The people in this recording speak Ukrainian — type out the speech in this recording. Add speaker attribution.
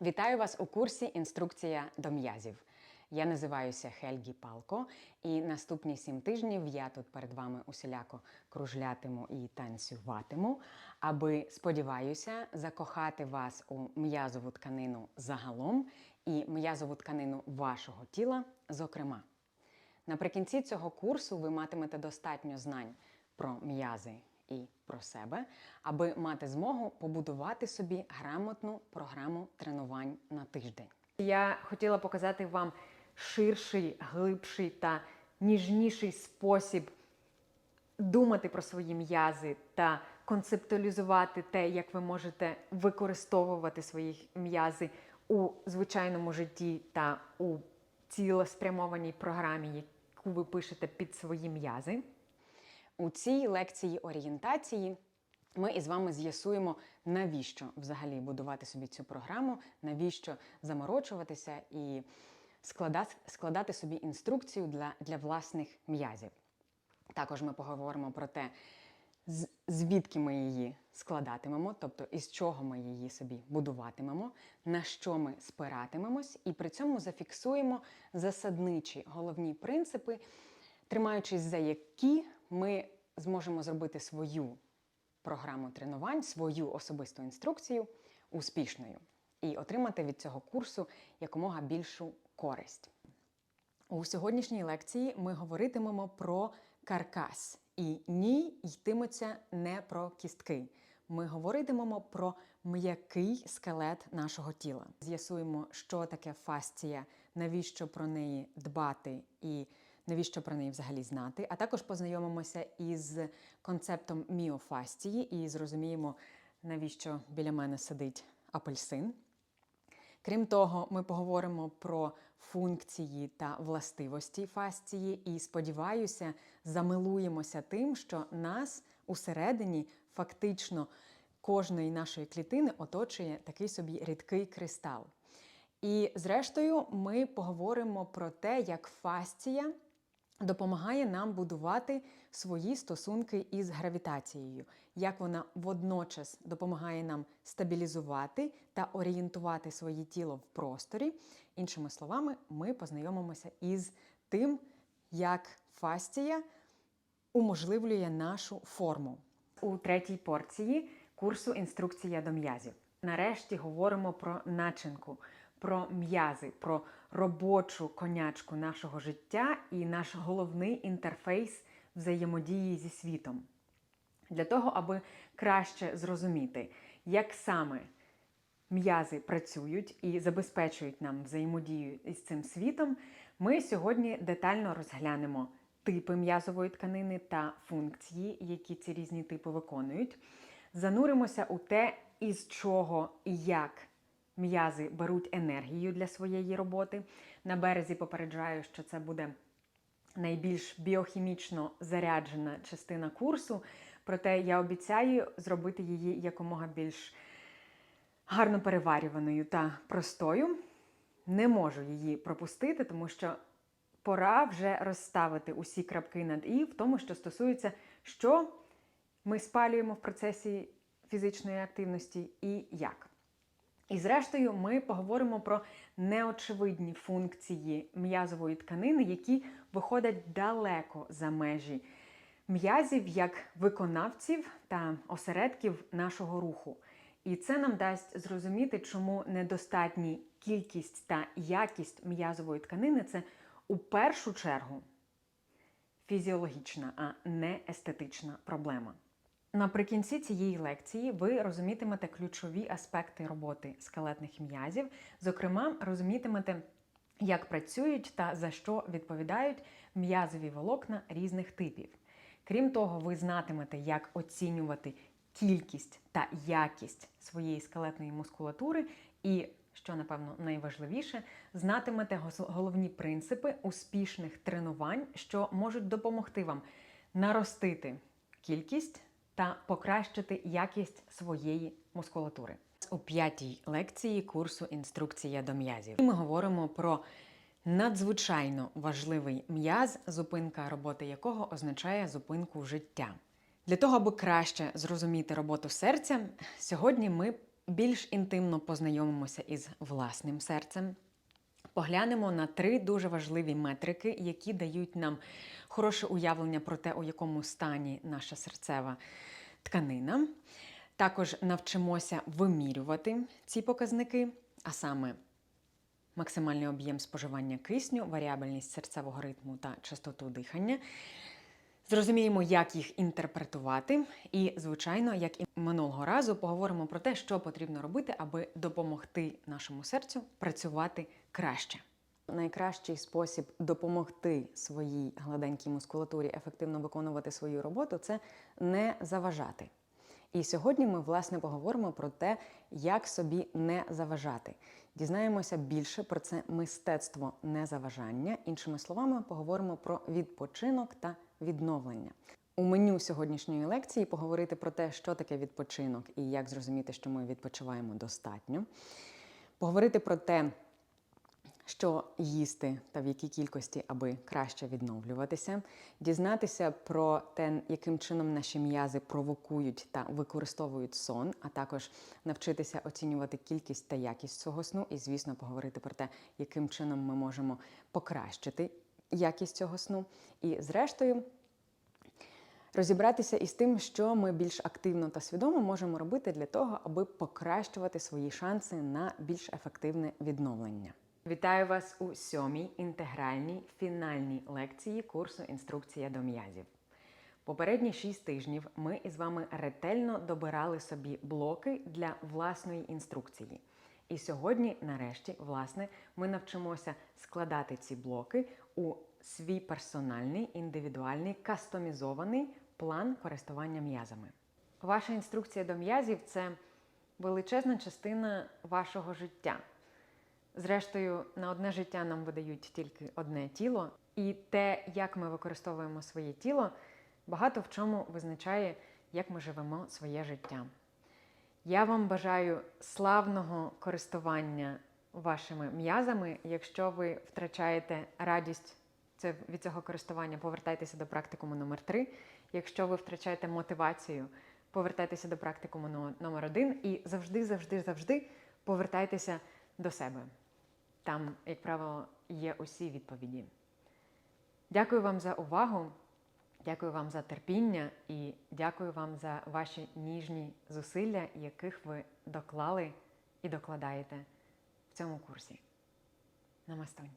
Speaker 1: Вітаю вас у курсі Інструкція до м'язів. Я називаюся Хельгі Палко, і наступні сім тижнів я тут перед вами усіляко кружлятиму і танцюватиму, аби, сподіваюся, закохати вас у м'язову тканину загалом і м'язову тканину вашого тіла, зокрема. Наприкінці цього курсу ви матимете достатньо знань про м'язи і про себе, аби мати змогу побудувати собі грамотну програму тренувань на тиждень.
Speaker 2: Я хотіла показати вам ширший, глибший та ніжніший спосіб думати про свої м'язи та концептуалізувати те, як ви можете використовувати свої м'язи у звичайному житті та у цілеспрямованій програмі, яку ви пишете під свої м'язи.
Speaker 1: У цій лекції орієнтації ми із вами з'ясуємо, навіщо взагалі будувати собі цю програму, навіщо заморочуватися і складати, складати собі інструкцію для, для власних м'язів. Також ми поговоримо про те, звідки ми її складатимемо, тобто із чого ми її собі будуватимемо, на що ми спиратимемось, і при цьому зафіксуємо засадничі головні принципи, тримаючись за які ми зможемо зробити свою програму тренувань, свою особисту інструкцію успішною і отримати від цього курсу якомога більшу користь. У сьогоднішній лекції ми говоритимемо про каркас, і ні йтиметься не про кістки. Ми говоритимемо про м'який скелет нашого тіла. З'ясуємо, що таке фасція, навіщо про неї дбати і навіщо про неї взагалі знати. А також познайомимося із концептом міофастії і зрозуміємо, навіщо біля мене сидить апельсин. Крім того, ми поговоримо про функції та властивості фасції і, сподіваюся, замилуємося тим, що нас усередині фактично кожної нашої клітини оточує такий собі рідкий кристал. І, зрештою, ми поговоримо про те, як фасція допомагає нам будувати свої стосунки із гравітацією, як вона водночас допомагає нам стабілізувати та орієнтувати своє тіло в просторі. Іншими словами, ми познайомимося із тим, як фасція уможливлює нашу форму.
Speaker 2: у третій порції курсу Інструкція до м'язів. Нарешті говоримо про начинку, про м'язи, про робочу конячку нашого життя і наш головний інтерфейс взаємодії зі світом. Для того, аби краще зрозуміти, як саме м'язи працюють і забезпечують нам взаємодію із цим світом, ми сьогодні детально розглянемо типи м'язової тканини та функції, які ці різні типи виконують. Зануримося у те, із чого і як м'язи беруть енергію для своєї роботи. На березі попереджаю, що це буде найбільш біохімічно заряджена частина курсу, проте я обіцяю зробити її якомога більш гарно переварюваною та простою. Не можу її пропустити, тому що пора вже розставити усі крапки над і в тому, що стосується, що ми спалюємо в процесі фізичної активності і як. І зрештою, ми поговоримо про неочевидні функції м'язової тканини, які виходять далеко за межі м'язів як виконавців та осередків нашого руху. І це нам дасть зрозуміти, чому недостатні кількість та якість м'язової тканини це у першу чергу фізіологічна, а не естетична проблема. Наприкінці цієї лекції ви розумітимете ключові аспекти роботи скелетних м'язів, зокрема, розумітимете, як працюють та за що відповідають м'язові волокна різних типів. Крім того, ви знатимете, як оцінювати кількість та якість своєї скелетної мускулатури і, що напевно найважливіше, знатимете головні принципи успішних тренувань, що можуть допомогти вам наростити кількість та покращити якість своєї мускулатури.
Speaker 1: У п'ятій лекції курсу Інструкція до м'язів. Ми говоримо про надзвичайно важливий м'яз, зупинка роботи якого означає зупинку життя. Для того, аби краще зрозуміти роботу серця, сьогодні ми
Speaker 2: більш інтимно познайомимося із власним серцем. Поглянемо на три дуже важливі метрики, які дають нам хороше уявлення про те, у якому стані наша серцева тканина. Також навчимося вимірювати ці показники, а саме максимальний об'єм споживання кисню, варіабельність серцевого ритму та частоту дихання. Зрозуміємо, як їх інтерпретувати, і, звичайно, як і минулого разу, поговоримо про те, що потрібно робити, аби допомогти нашому серцю працювати краще.
Speaker 1: Найкращий спосіб допомогти своїй гладенькій мускулатурі ефективно виконувати свою роботу це не заважати. І сьогодні ми власне поговоримо про те, як собі не заважати. Дізнаємося більше про це мистецтво незаважання. Іншими словами, поговоримо про відпочинок та відновлення. У меню сьогоднішньої лекції поговорити про те, що таке відпочинок і як зрозуміти, що ми відпочиваємо достатньо. Поговорити про те, що їсти та в якій кількості, аби краще відновлюватися, дізнатися про те, яким чином наші м'язи провокують та використовують сон, а також навчитися оцінювати кількість та якість цього сну, і, звісно, поговорити про те, яким чином ми можемо покращити якість цього сну. І, зрештою, розібратися із тим, що ми більш активно та свідомо можемо робити для того, аби покращувати свої шанси на більш ефективне відновлення.
Speaker 2: Вітаю вас у сьомій інтегральній фінальній лекції курсу Інструкція до м'язів. Попередні шість тижнів ми із вами ретельно добирали собі блоки для власної інструкції. І сьогодні, нарешті, власне, ми навчимося складати ці блоки у свій персональний, індивідуальний, кастомізований план користування м'язами. Ваша інструкція до м'язів це величезна частина вашого життя. Зрештою, на одне життя нам видають тільки одне тіло, і те, як ми використовуємо своє тіло, багато в чому визначає, як ми живемо своє життя. Я вам бажаю славного користування вашими м'язами. Якщо ви втрачаєте радість це- від цього користування, повертайтеся до практикуму номер 3 Якщо ви втрачаєте мотивацію, повертайтеся до практикуму но- номер 1 і завжди, завжди, завжди повертайтеся до себе. Там, як правило, є усі відповіді. Дякую вам за увагу, дякую вам за терпіння і дякую вам за ваші ніжні зусилля, яких ви доклали і докладаєте в цьому курсі. Намастонь!